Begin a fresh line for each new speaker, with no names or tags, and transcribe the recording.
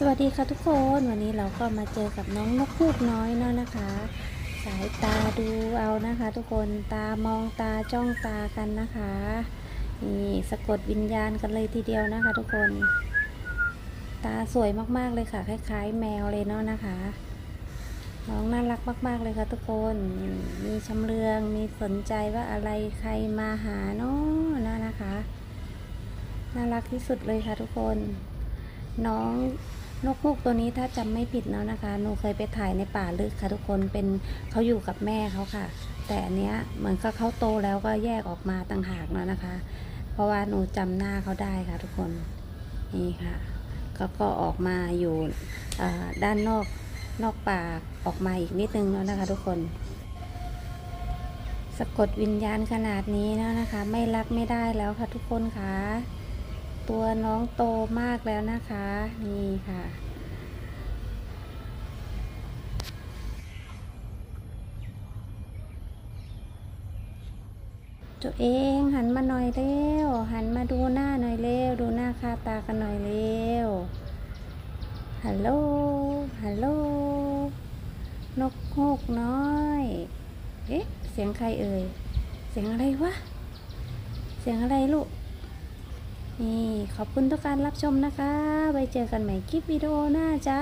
สวัสดีค่ะทุกคนวันนี้เราก็มาเจอกับน้องนกฮูกน้อยเนาะนะคะ สายตาดูเอานะคะ ทุกคนตามองตาจ้องตากันนะคะนี่สะกดวิญญาณกันเลยทีเดียวนะคะ ทุกคน ตาสวยมากๆเลยค่ะ คล้ายๆ แมวเลยเนาะนะคะ น้องน่ารักมากๆเลยค่ะ ทุกคนมีชำเลืองมีสนใจว่าอะไรใครมาหาเนาะนะนะคะ น่ารักที่สุดเลยค่ะทุกคนน้อง นกฮูกตัวนี้ถ้าจำไม่ผิดเนาะนะคะหนูเคยไปถ่ายในป่าลึกค่ะทุกคนเป็นเขาอยู่กับแม่เขาค่ะ แต่อันเนี้ยเหมือนกับเขาโตแล้วก็แยกออกมาต่างหากแล้วนะคะ เพราะว่าหนูจำหน้าเขาได้ค่ะทุกคนนี่ค่ะเขาก็ออกมาอยู่ด้านนอกนอกป่าออกมาอีกนิดนึงแล้วนะคะ ทุกคนสะกดวิญญาณขนาดนี้แล้วนะคะ ไม่รักไม่ได้แล้วค่ะทุกคนค่ะ ตัวน้องโตมากแล้วนะคะ นี่ค่ะ ตัวเองหันมาหน่อยเร็ว หันมาดูหน้าหน่อยเร็ว ดูหน้าคาตากันหน่อยเร็ว ฮัลโหล ฮัลโหล นกฮูกน้อย เอ๊ะ เสียงใครเอ่ย เสียงอะไรวะ เสียงอะไรลูก นี่ขอบคุณทุกการรับชมนะคะไว้เจอกันใหม่คลิปวิดีโอหน้าจ้า